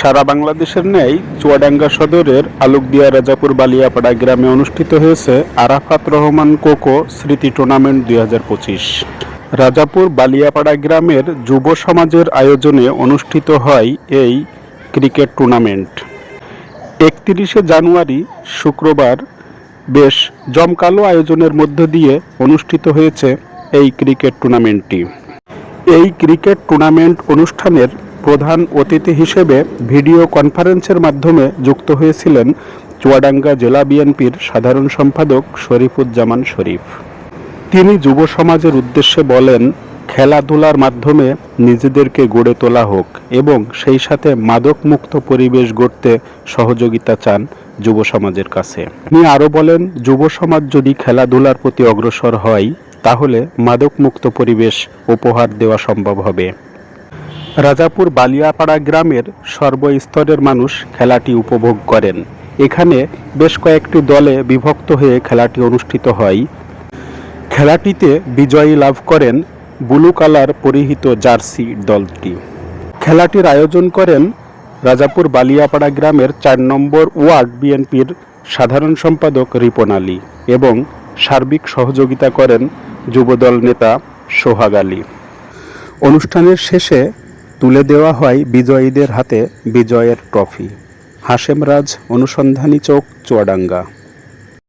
সারা বাংলাদেশের ন্যায় চুয়াডাঙ্গা সদরের আলুকদিয়া রাজাপুর বালিয়াপাড়া গ্রামে অনুষ্ঠিত হয়েছে আরাফাত রহমান কোকো স্মৃতি টুর্নামেন্ট দুই হাজার পঁচিশ। রাজাপুর বালিয়াপাড়া গ্রামের যুব সমাজের আয়োজনে অনুষ্ঠিত হয় এই ক্রিকেট টুর্নামেন্ট। একত্রিশে জানুয়ারি শুক্রবার বেশ জমকালো আয়োজনের মধ্য দিয়ে অনুষ্ঠিত হয়েছে এই ক্রিকেট টুর্নামেন্টটি। এই ক্রিকেট টুর্নামেন্ট অনুষ্ঠানের প্রধান অতিথি হিসেবে ভিডিও কনফারেন্সের মাধ্যমে যুক্ত হয়েছিলেন চুয়াডাঙ্গা জেলা বিএনপির সাধারণ সম্পাদক শরীফুজ্জামান শরীফ। তিনি যুব সমাজের উদ্দেশ্যে বলেন, খেলাধুলার মাধ্যমে নিজেদেরকে গড়ে তোলা হোক এবং সেই সাথে মাদকমুক্ত পরিবেশ গড়তে সহযোগিতা চান যুব সমাজের কাছে। তিনি আরও বলেন, যুব সমাজ যদি খেলাধুলার প্রতি অগ্রসর হয়, তাহলে মাদকমুক্ত পরিবেশ উপহার দেওয়া সম্ভব হবে। রাজাপুর বালিয়াপাড়া গ্রামের সর্বস্তরের মানুষ খেলাটি উপভোগ করেন। এখানে বেশ কয়েকটি দলে বিভক্ত হয়ে খেলাটি অনুষ্ঠিত হয়। খেলাটিতে বিজয়ী লাভ করেন ব্লু কালার পরিহিত জার্সি দলটি। খেলাটির আয়োজন করেন রাজাপুর বালিয়াপাড়া গ্রামের চার নম্বর ওয়ার্ড বিএনপির সাধারণ সম্পাদক রিপন আলী এবং সার্বিক সহযোগিতা করেন যুবদল নেতা সোহাগ আলী। অনুষ্ঠানের শেষে তুলে দেওয়া হয় বিজয়ীদের হাতে বিজয়ের ট্রফি। হাশেম রাজ অনুসন্ধানী চোখ চুয়াডাঙ্গা।